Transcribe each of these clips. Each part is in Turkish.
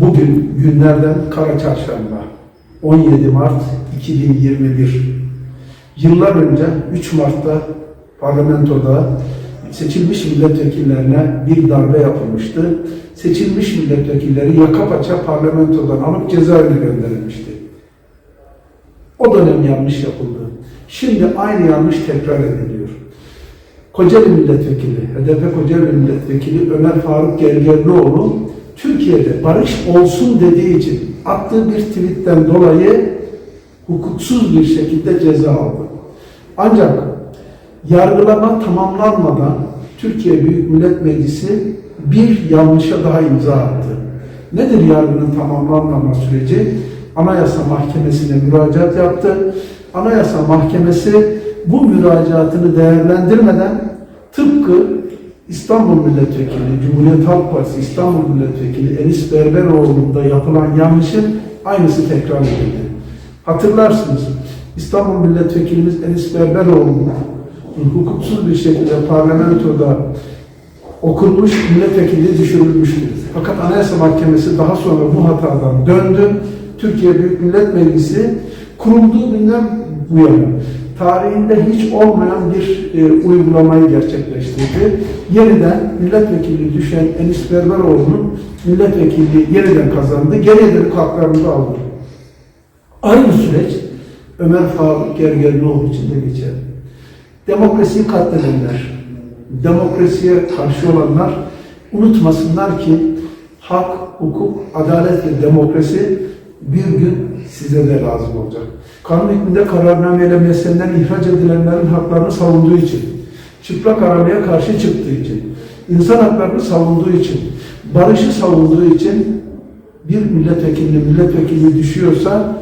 Bugün günlerden kara çarşamba 17 Mart 2021 Yıllar önce 3 Mart'ta parlamentoda seçilmiş milletvekillerine bir darbe yapılmıştı. Seçilmiş milletvekilleri yaka paça parlamentodan alıp cezaevine gönderilmişti. O dönem yanlış yapıldı. Şimdi aynı yanlış tekrar ediliyor. Kocaeli Milletvekili, HDP Kocaeli Milletvekili Ömer Faruk Gergerlioğlu Türkiye'de barış olsun dediği için attığı bir tweetten dolayı hukuksuz bir şekilde ceza aldı. Ancak yargılama tamamlanmadan Türkiye Büyük Millet Meclisi bir yanlışa daha imza attı. Nedir yargının tamamlanmama süreci? Anayasa Mahkemesi'ne müracaat yaptı. Anayasa Mahkemesi bu müracaatını değerlendirmeden tıpkı İstanbul Milletvekili, Cumhuriyet Halk Partisi İstanbul Milletvekili Enis Berberoğlu'nda yapılan yanlışın aynısı tekrar edildi. Hatırlarsınız İstanbul Milletvekilimiz Enis Berberoğlu'nun hukuksuz bir şekilde parlamentoda okunmuş milletvekili düşürülmüştü. Fakat Anayasa Mahkemesi daha sonra bu hatadan döndü. Türkiye Büyük Millet Meclisi kurulduğu günden bu yana tarihinde hiç olmayan bir e, uygulamayı gerçekleştirdi. Yeniden milletvekili düşen Enis Berberoğlu'nun milletvekilliği yeniden kazandı. Dönük haklarını da aldı. Aynı süreç Ömer Faruk Gergerlioğlu için de geçerli. Demokrasiyi katledenler, demokrasiye karşı olanlar unutmasınlar ki hak, hukuk, adalet ve demokrasi bir gün size de lazım olacak. Kanun hükmünde kararnameyle meslenden ihraç edilenlerin haklarını savunduğu için, çıplak aramaya karşı çıktığı için, insan haklarını savunduğu için, barışı savunduğu için bir milletvekili milletvekili düşüyorsa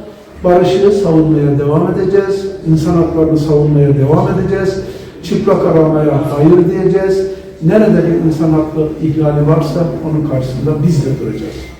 barışı savunmaya devam edeceğiz, insan haklarını savunmaya devam edeceğiz, çıplak aramaya hayır diyeceğiz. Nerede bir insan hakkı ihlali varsa onun karşısında biz de duracağız.